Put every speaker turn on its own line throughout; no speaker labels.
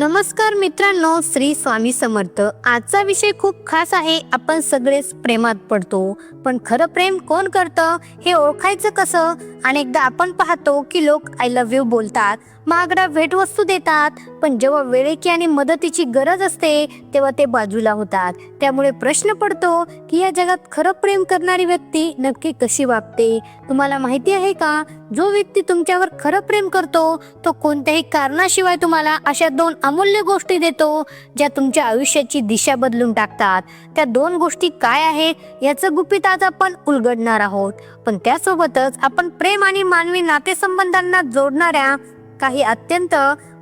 नमस्कार मित्रांनो श्री स्वामी समर्थ. आजचा विषय खूप खास आहे आपण सगळेच प्रेमात पडतो. पण खरं प्रेम कोण करतं हे ओळखायचं कसं? अनेकदा आपण पाहतो की लोक आय लव्ह यू बोलतात. महागडा भेटवस्तू देतात. पण जेव्हा वेळेची आणि मदतीची गरज असते तेव्हा ते बाजूला होतात. त्यामुळे प्रश्न पडतो की या जगात खरं प्रेम करणारी व्यक्ती नक्की कशी वागते? तुम्हाला माहिती आहे का? जो व्यक्ती तुमच्यावर खरं प्रेम करतो तो कोणत्याही कारणाशिवाय तुम्हाला अशा दोन अमूल्य गोष्टी देतो ज्या तुमच्या आयुष्याची दिशा बदलून टाकतात. त्या दोन गोष्टी काय आहेत याचं गुपित आज आपण उलगडणार आहोत. पण त्यासोबतच आपण प्रेम आणि मानवी नातेसंबंधांना जोडणाऱ्या काही अत्यंत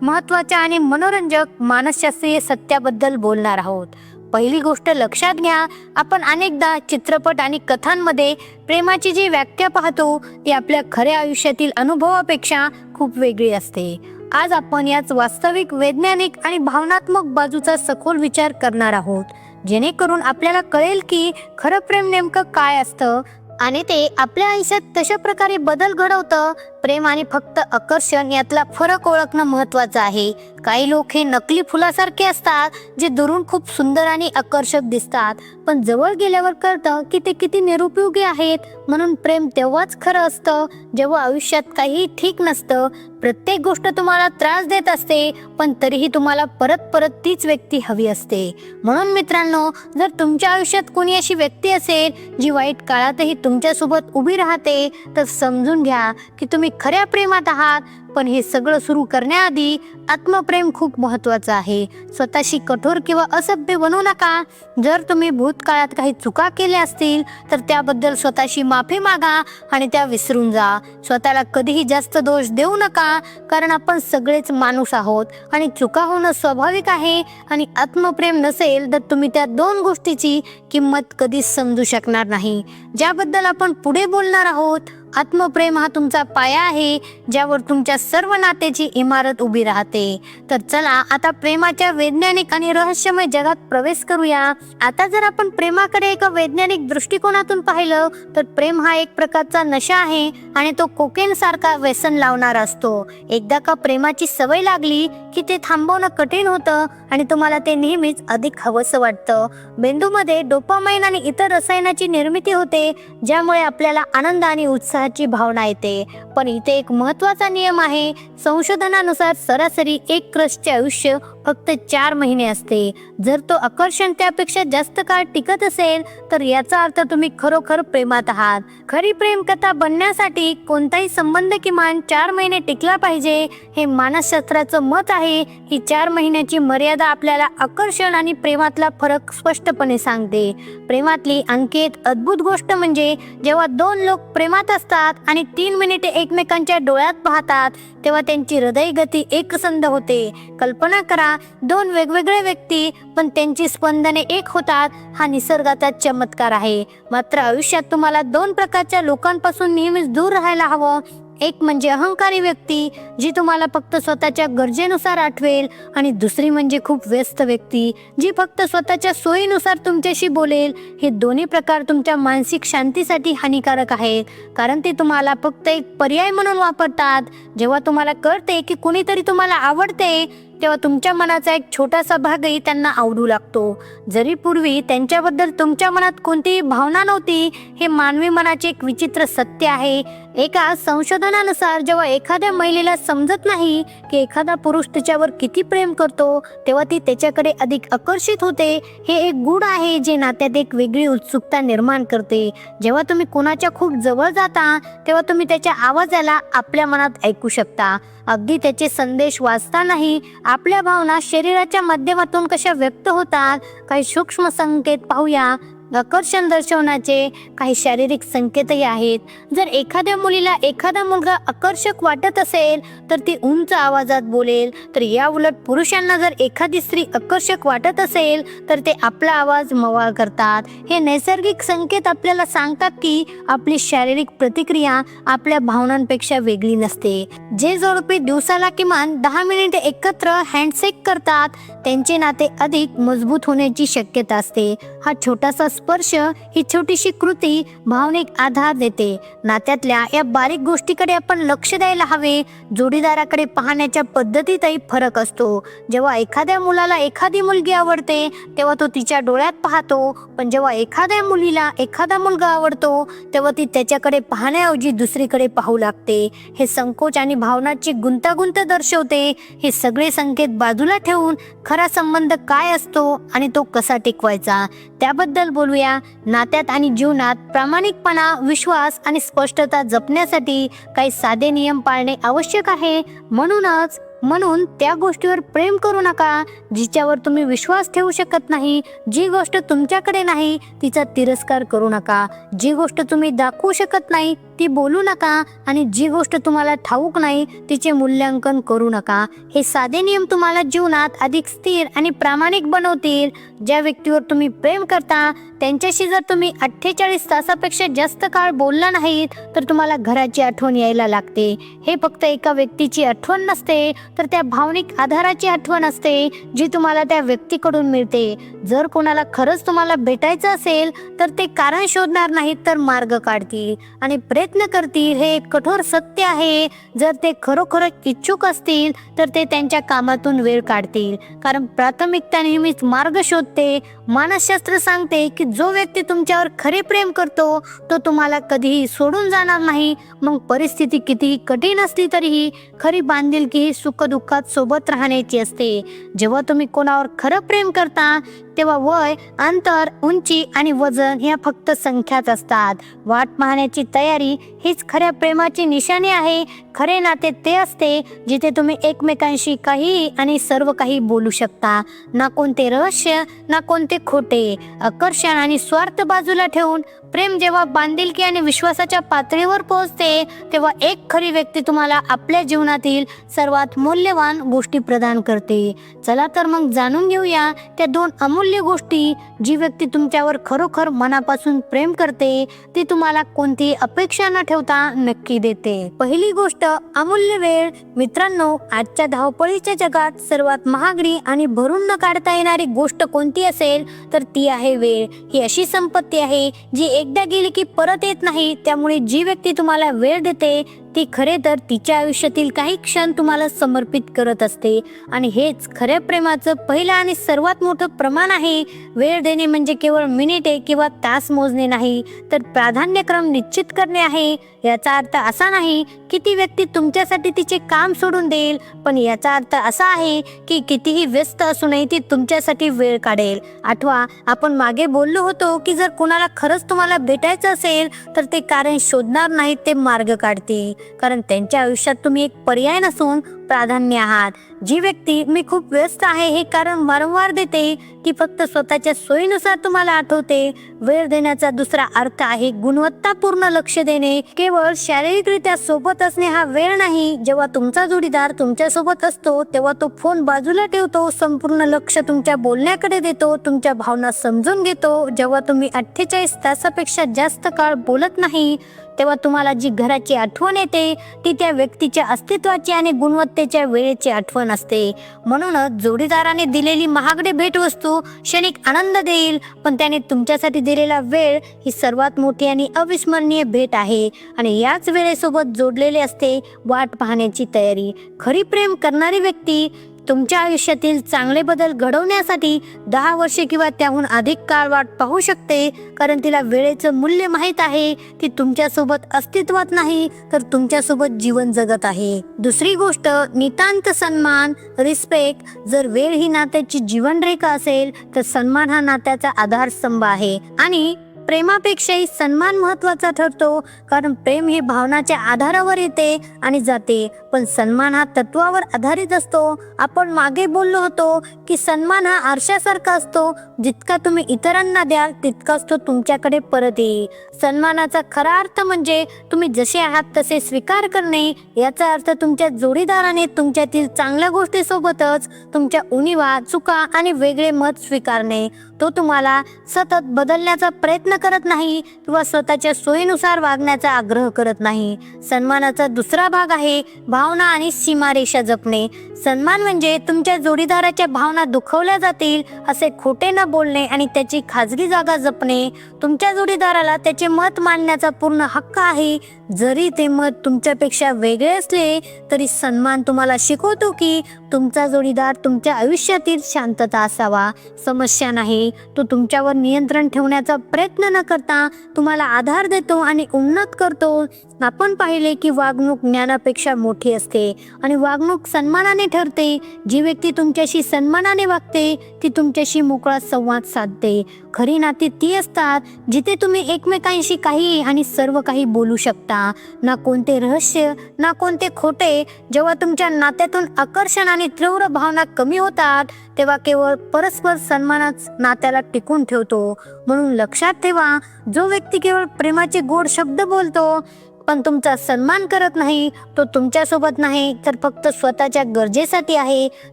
महत्त्वाच्या आणि मनोरंजक मानसशास्त्रीय सत्याबद्दल बोलणार आहोत. पहिली गोष्ट लक्षात घ्या आपण अनेकदा चित्रपट आणि कथांमध्ये प्रेमाची जी व्याख्या पाहतो ती आपल्या खऱ्या आयुष्यातील अनुभवापेक्षा खूप वेगळी असते. आज आपण याच वास्तविक वैज्ञानिक आणि भावनात्मक बाजूचा सखोल विचार करणार आहोत. जेणेकरून आपल्याला कळेल की खरं प्रेम नेमकं काय असतं आणि ते आपल्या आयुष्यात तशा प्रकारे बदल घडवतं प्रेम आणि फक्त आकर्षण यातला फरक ओळखणं महत्वाचं आहे. काही लोक हे नकली फुलासारखे असतात जे दुरून खूप सुंदर आणि आकर्षक दिसतात. पण जवळ गेल्यावर कळतं की ते किती निरुपयोगी आहेत. म्हणून प्रेम तेव्हाच खरं असतं जेव्हा आयुष्यात काही ठीक नसतं. प्रत्येक गोष्ट तुम्हाला त्रास देत असते पण तरीही तुम्हाला परत परत तीच व्यक्ती हवी असते. म्हणून मित्रांनो जर तुमच्या आयुष्यात कोणी अशी व्यक्ती असेल जी वाईट काळातही तुमच्यासोबत उभी राहते तर समजून घ्या की तुम्ही खऱ्या प्रेमात आहात. पण हे सगळं सुरू करण्याआधी आत्मप्रेम खूप महत्वाचं आहे. स्वतःशी कठोर किंवा असभ्य बनवू नका. जर तुम्ही भूतकाळात काही चुका केल्या असतील तर त्याबद्दल स्वतःशी माफी मागा आणि त्या विसरून जा. स्वतःला कधीही जास्त दोष देऊ नका कारण आपण सगळेच माणूस आहोत आणि चुका होणं स्वाभाविक आहे आणि आत्मप्रेम नसेल तर तुम्ही त्या दोन गोष्टीची किंमत कधीच समजू शकणार नाही. ज्याबद्दल आपण पुढे बोलणार आहोत आत्मप्रेम हा तुमचा पाया आहे ज्यावर तुमच्या सर्व नात्याची इमारत उभी राहते. तर चला आता प्रेमाच्या वैज्ञानिक आणि रहस्यमय जगात प्रवेश करूया. आता जर आपण प्रेमाकडे एका वैज्ञानिक दृष्टिकोनातून पाहिलं तर प्रेम हा एक प्रकारचा नशा आहे आणि तो कोकेन सारखा व्यसन लावणारा असतो. एकदा का प्रेमाची सवय लागली की ते थांबवणं कठीण होतं आणि तुम्हाला ते नेहमीच अधिक हवंसं वाटतं. मेंदूमध्ये डोपामाइन आणि इतर रसायनाची निर्मिती होते ज्यामुळे आपल्याला आनंद आणि उत्साहाची भावना येते. पण इथे एक महत्त्वाचा नियम आहे संशोधनानुसार सरासरी एक क्रशचे आयुष्य फक्त चार महिने असते. जर तो आकर्षण त्यापेक्षा जास्त काळ टिकत असेल तर याचा अर्थ तुम्ही खरोखर प्रेमात आहात. खरी प्रेम कथा बनण्यासाठी कोणताही संबंध किमान चार महिने टिकला पाहिजे हे मानसशास्त्राचं मत आहे. ही चार महिन्याची मर्यादा आपल्याला आकर्षण आणि प्रेमातला फरक स्पष्टपणे सांगते. प्रेमातली आणखी एक अद्भुत गोष्ट म्हणजे जेव्हा दोन लोक प्रेमात असतात आणि तीन मिनिटे एकमेकांच्या डोळ्यात पाहतात तेव्हा त्यांची हृदय गती एकसंध होते. कल्पना करा दोन वेगवेगळे व्यक्ती पण त्यांची स्पंदने एक होतात हा निसर्गाचा चमत्कार आहे. मात्र आयुष्यात तुम्हाला दोन प्रकारच्या लोकांपासून नेहमीच दूर राहायला हवं. एक म्हणजे अहंकारी व्यक्ती जी तुम्हाला फक्त स्वतःच्या गरजेनुसार आठवेल आणि दुसरी म्हणजे खूप व्यस्त व्यक्ती जी फक्त स्वतःच्या सोयीनुसार तुमच्याशी बोलेल. हे दोन्ही प्रकार तुमच्या मानसिक शांतीसाठी हानिकारक आहेत. कारण ते तुम्हाला फक्त एक पर्याय म्हणून वापरतात. जेव्हा तुम्हाला कळते की कुणीतरी तुम्हाला आवडते तेव्हा तुमच्या मनाचा एक छोटासा भागही त्यांना आवडू लागतो. जरी पूर्वी त्यांच्याबद्दल तुमच्या मनात कोणतीही भावना नव्हती हे मानवी मनाचे एक विचित्र सत्य आहे. एका संशोधनानुसार जेव्हा एखाद्या महिलेला समजत नाही की एखादा पुरुष तिच्यावर किती प्रेम करतो तेव्हा ती त्याच्याकडे अधिक आकर्षित होते. हे एक गुण आहे जे नात्यात एक वेगळी उत्सुकता निर्माण करते. जेव्हा तुम्ही कोणाच्या खूप जवळ जाता तेव्हा तुम्ही त्याच्या आवाजाला आपल्या मनात ऐकू शकता. अगदी त्याचे संदेश वाचतानाही आपल्या भावना शरीराच्या माध्यमातून कशा व्यक्त होतात काही सूक्ष्म संकेत पाहूया. आकर्षण दर्शवण्याचे काही शारीरिक संकेतही आहेत. जर एखाद्या मुलीला एखादा मुलगा आकर्षक वाटत असेल तर ती उंच आवाजात बोलेल. तर या उलट पुरुषांना जर एखादी स्त्री आकर्षक वाटत असेल तर ते आपला आवाज मवाळ करतात. हे नैसर्गिक संकेत आपल्याला सांगतात की आपली शारीरिक प्रतिक्रिया आपल्या भावनांपेक्षा वेगळी नसते. जे जोडपे दिवसाला किमान दहा मिनिटे एकत्र हँडसेक करतात त्यांचे नाते अधिक मजबूत होण्याची शक्यता असते. हा छोटासा स्पर्श ही छोटीशी कृती भावनिक आधार देते. नात्यातल्या या बारीक गोष्टीकडे आपण लक्ष द्यायला हवे. जोडीदाराकडे पाहण्याच्या पद्धतीतही फरक असतो. जेव्हा एखाद्या मुलाला एखादी मुलगी आवडते तेव्हा तो तिच्या डोळ्यात पाहतो. पण जेव्हा एखाद्या मुलीला एखादा मुलगा आवडतो तेव्हा ती त्याच्याकडे पाहण्याऐवजी दुसरीकडे पाहू लागते. हे संकोच आणि भावनाची गुंतागुंत दर्शवते. हे सगळे संकेत बाजूला ठेवून खरा संबंध काय असतो आणि तो कसा टिकवायचा? त्याबद्दल बोलूया नात्यात आणि जीवनात प्रामाणिकपणा विश्वास आणि स्पष्टता जपण्यासाठी काही साधे नियम पाळणे आवश्यक आहे. म्हणूनच म्हणून त्या गोष्टीवर प्रेम करू नका जिच्यावर तुम्ही विश्वास ठेवू शकत नाही. जी गोष्ट तुमच्याकडे नाही तिचा तिरस्कार करू नका. जी गोष्ट तुम्ही दाखवू शकत नाही ती बोलू नका आणि जी गोष्ट तुम्हाला ठाऊक नाही तिचे मूल्यांकन करू नका. हे साधे नियम तुम्हाला जीवनात अधिक स्थिर आणि प्रामाणिक बनवतील. ज्या व्यक्तीवर तुम्ही प्रेम करता त्यांच्याशी जर तुम्ही अठ्ठेचाळीस तासापेक्षा जास्त काळ बोलला नाहीत तर तुम्हाला घराची आठवण यायला लागते. हे फक्त एका व्यक्तीची आठवण नसते तर त्या भावनिक आधाराची आठवण असते जी तुम्हाला त्या व्यक्तीकडून मिळते. जर कोणाला खरंच तुम्हाला भेटायचं असेल तर ते कारण शोधणार नाहीत तर मार्ग काढतील. आणि प्रयत्न करतील हे एक कठोर सत्य आहे. जर ते खरोखरच इच्छुक असतील तर ते त्यांच्या कामातून वेळ काढतील. कारण प्राथमिकता नेहमीच मार्ग शोधते. मानसशास्त्र सांगते की जो व्यक्ती तुमच्यावर खरे प्रेम करतो तो तुम्हाला कधीही सोडून जाणार नाही. मग परिस्थिती कितीही कठीण असली तरीही खरी बांधिलकी ही सुखदुःखात सोबत राहण्याची असते. जेव्हा तुम्ही कोणावर खरं प्रेम करता तेव्हा वय अंतर उंची आणि वजन ह्या फक्त संख्याच असतात. वाट पाहण्याची तयारी हीच खऱ्या प्रेमाची निशाणी आहे. खरे नाते ते असते जिथे तुम्ही एकमेकांशी काही आणि सर्व काही बोलू शकता. ना कोणते रहस्य ना कोणते खोटे. आकर्षण आणि स्वार्थ बाजूला ठेवून प्रेम जेव्हा बांधिलकी आणि विश्वासाच्या पातळीवर पोहोचते तेव्हा एक खरी व्यक्ती तुम्हाला आपल्या जीवनातील सर्वात मूल्यवान गोष्टी प्रदान करते. चला तर मग जाणून घेऊया त्या दोन अमूल्य गोष्टी जी व्यक्ती तुमच्यावर खरोखर मनापासून प्रेम करते ती तुम्हाला कोणतीही अपेक्षा न ठेवता नक्की देते. पहिली गोष्ट अमूल्य वेळ. मित्रांनो आजच्या धावपळीच्या जगात सर्वात महागडी आणि भरून न काढता येणारी गोष्ट कोणती असेल तर ती आहे वेळ. ही अशी संपत्ती आहे जी एकदा गेली की परत येत नाही त्यामुळे जी व्यक्ती तुम्हाला वेळ देते ती खरे तर तिच्या आयुष्यातील काही क्षण तुम्हाला समर्पित करत असते. आणि हेच खऱ्या प्रेमाचं पहिलं आणि सर्वात मोठं प्रमाण आहे. वेळ देणे म्हणजे केवळ मिनिटे किंवा तास मोजणे नाही तर प्राधान्यक्रम निश्चित करणे आहे. याचा अर्थ असा नाही की ती व्यक्ती तुमच्यासाठी तिचे काम सोडून देईल पण याचा अर्थ असा आहे की कितीही व्यस्त असूनही ती तुमच्यासाठी वेळ काढेल. आठवा आपण मागे बोललो होतो की जर कुणाला खरंच तुम्हाला भेटायचं असेल तर ते कारण शोधणार नाहीत ते मार्ग काढतील. कारण त्यांच्या आयुष्यात तुम्ही एक पर्याय नसून प्राधान्य आहात. जी व्यक्ती मी खूप व्यस्त आहे हे कारण वारंवार देते ती फक्त स्वतःच्या सोयीनुसार तुम्हाला आठवते. वेळ देण्याचा दुसरा अर्थ आहे गुणवत्तापूर्ण लक्ष देणे. केवळ शारीरिकरित्या सोबत असणे हा वेळ नाही. जेव्हा तुमचा जोडीदार तुमच्यासोबत असतो तेव्हा तो फोन बाजूला ठेवतो संपूर्ण लक्ष तुमच्या बोलण्याकडे देतो तुमच्या भावना समजून घेतो. जेव्हा तुम्ही अठ्ठेचाळीस तासापेक्षा जास्त काळ बोलत नाही तेव्हा तुम्हाला जी घराची आठवण येते ती त्या व्यक्तीच्या अस्तित्वाची आणि गुणवत्तेच्या वेळेची आठवण असते. म्हणूनच जोडीदाराने दिलेली महागडे भेटवस्तू क्षणिक आनंद देईल पण त्याने तुमच्यासाठी दिलेला वेळ ही सर्वात मोठी आणि अविस्मरणीय भेट आहे. आणि याच वेळेसोबत जोडलेले असते वाट पाहण्याची तयारी. खरी प्रेम करणारी व्यक्ती तुमच्या आयुष्यातील चांगले बदल घडवण्यासाठी दहा वर्षे किंवा त्याहून अधिक काळ वाट पाहू शकते. कारण तिला वेळेचं मूल्य माहीत आहे. ती तुमच्यासोबत अस्तित्वात नाही तर तुमच्यासोबत जीवन जगत आहे. दुसरी गोष्ट नितांत सन्मान रिस्पेक्ट जर वेळ ही नात्याची जीवनरेखा असेल तर सन्मान हा नात्याचा आधारस्तंभ आहे. आणि प्रेमापेक्षाही सन्मान महत्त्वाचा ठरतो. कारण प्रेम हे भावनाच्या आधारावर येते आणि जाते. पण सन्मान हा तत्वावर आधारित असतो. आपण मागे बोललो होतो की सन्मान हा आरशासारखा असतो. जितका तुम्ही इतरांना द्याल तितकाच तो तुमच्याकडे परत येईल. सन्मानाचा खरा अर्थ म्हणजे तुम्ही जसे आहात तसे स्वीकार करणे. याचा अर्थ तुमच्या जोडीदाराने तुमच्यातील चांगल्या गोष्टीसोबतच तुमच्या उणीवा चुका आणि वेगळे मत स्वीकारणे. तो तुम्हाला सतत बदलण्याचा प्रयत्न करत नाही किंवा स्वतःच्या सोयीनुसार वागण्याचा आग्रह करत नाही. सन्मानाचा दुसरा भाग आहे भावना आणि सीमारेषा जपणे. सन्मान म्हणजे तुमच्या जोडीदाराच्या भावना दुखवल्या जातील असे खोटे न बोलणे आणि त्याची खाजगी जागा जपणे. तुमच्या जोडीदाराला त्याचे मत मांडण्याचा पूर्ण हक्क आहे. जरी ते मत तुमच्यापेक्षा वेगळे असले तरी सन्मान तुम्हाला शिकवतो की तुमचा जोडीदार तुमच्या आयुष्यातील शांतता असावा. समस्या नाही. तो तुमच्यावर नियंत्रण ठेवण्याचा प्रयत्न न करता तुम्हाला आधार देतो आणि उन्नत करतो. आपण पाहिले की वागणूक ज्ञानापेक्षा मोठी असते आणि वागणूक सन्मानाने ठरते. जी व्यक्ती तुमच्याशी सन्मानाने वागते ती तुमच्याशी मोकळा संवाद साधते. खरी नाती ती असतात जिथे तुम्ही एकमेकांशी काही आणि सर्व काही बोलू शकता. ना कोणते रहस्य ना कोणते खोटे. जेव्हा तुमच्या नात्यातून आकर्षण आणि तीव्र भावना कमी होतात तेव्हा केवळ परस्पर सन्मानच त्याला टिकून ठेवतो. म्हणून लक्षात ठेवा जो व्यक्ती केवळ प्रेमाचे गोड शब्द बोलतो पण तुमचा सन्मान करत नाही तो तुमच्यासोबत नाही तर फक्त स्वतःच्या गरजेसाठी आहे.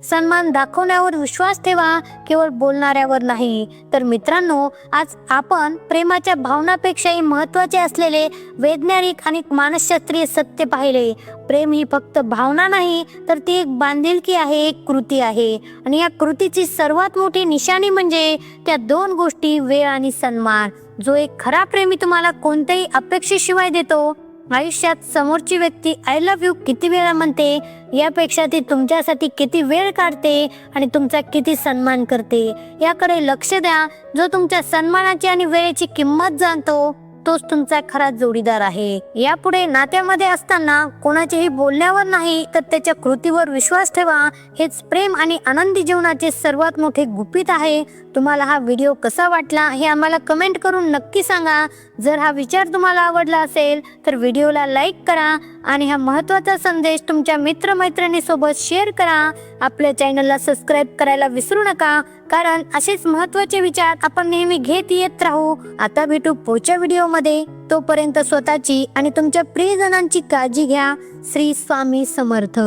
सन्मान दाखवण्यावर विश्वास ठेवा केवळ बोलणाऱ्यावर नाही. तर मित्रांनो आज आपण प्रेमाच्या भावनापेक्षाही महत्त्वाचे असलेले वैज्ञानिक आणि मानसशास्त्रीय सत्य पाहिले. प्रेम ही फक्त भावना नाही तर ती एक बांधिलकी आहे एक कृती आहे. आणि या कृतीची सर्वात मोठी निशाणी म्हणजे त्या दोन गोष्टी वेळ आणि सन्मान. जो एक खरा प्रेमी तुम्हाला कोणत्याही अपेक्षेशिवाय देतो आयुष्यात समोरची व्यक्ती आय लव्ह यू किती वेळा म्हणते यापेक्षा ती तुमच्यासाठी किती वेळ काढते आणि तुमचा किती सन्मान करते. याकडे लक्ष द्या जो तुमच्या सन्मानाची आणि वेळेची किंमत जाणतो. तोच तुमचा खरा जोडीदार आहे. यापुढे नात्यामध्ये असताना कोणाचेही बोलण्यावर नाही तर त्याच्या कृतीवर विश्वास ठेवा. हेच प्रेम आणि आनंदी जीवनाचे सर्वात मोठे गुपित आहे. तुम्हाला हा व्हिडिओ कसा वाटला हे आम्हाला कमेंट करून नक्की सांगा. जर हा विचार तुम्हाला आवडला असेल तर व्हिडिओला लाईक करा आणि हा महत्त्वाचा संदेश तुमच्या मित्रमैत्रिणीसोबत शेअर करा. आपल्या चॅनलला सबस्क्राईब करायला विसरू नका. कारण असेच महत्त्वाचे विचार आपण नेहमी घेत येत राहू. आता भेटू पुढच्या व्हिडिओमध्ये. तोपर्यंत स्वतःची आणि तुमच्या प्रियजनांची काळजी घ्या. श्री स्वामी समर्थ.